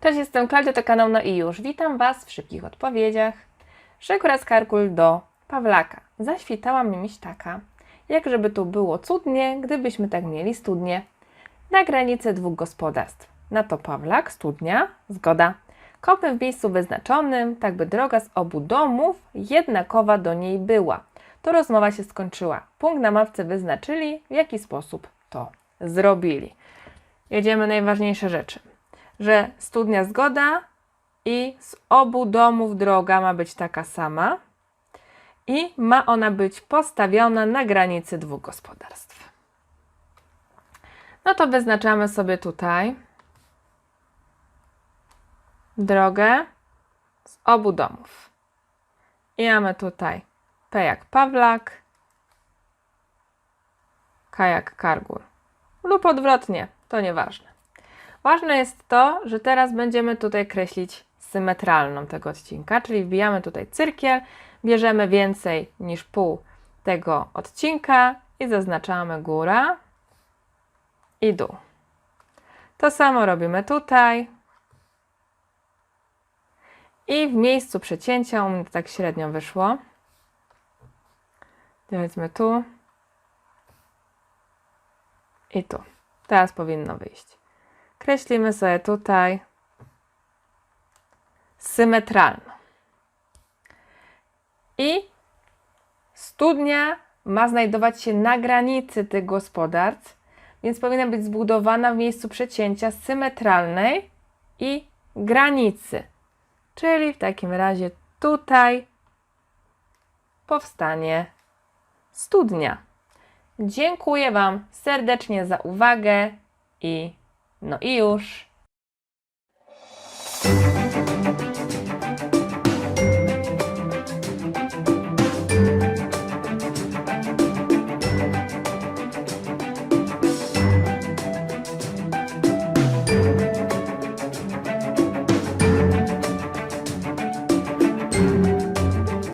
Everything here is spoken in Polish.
Cześć, jestem Klaudia, to kanał No i już. Witam Was w szybkich odpowiedziach. Rzekł raz Karkul do Pawlaka. Zaświtała mi miś taka, jak żeby tu było cudnie, gdybyśmy tak mieli studnie. Na granicy dwóch gospodarstw. Na to Pawlak, studnia, zgoda. Kopmy w miejscu wyznaczonym, tak by droga z obu domów jednakowa do niej była. To rozmowa się skończyła. Punkt na mapce wyznaczyli, w jaki sposób to zrobili. Jedziemy najważniejsze rzeczy że studnia zgoda i z obu domów droga ma być taka sama i ma ona być postawiona na granicy dwóch gospodarstw. No to wyznaczamy sobie tutaj drogę z obu domów. I mamy tutaj P jak Pawlak, K jak Kargur. Lub odwrotnie, to nieważne. Ważne jest to, że teraz będziemy tutaj kreślić symetralną tego odcinka, czyli wbijamy tutaj cyrkiel, bierzemy więcej niż pół tego odcinka i zaznaczamy góra i dół. To samo robimy tutaj. I w miejscu przecięcia, u mnie tak średnio wyszło. Powiedzmy tu i tu. Teraz powinno wyjść. Kreślimy sobie tutaj symetralną. I studnia ma znajdować się na granicy tych gospodarstw, więc powinna być zbudowana w miejscu przecięcia symetralnej i granicy. Czyli w takim razie tutaj powstanie studnia. Dziękuję Wam serdecznie za uwagę i no i już.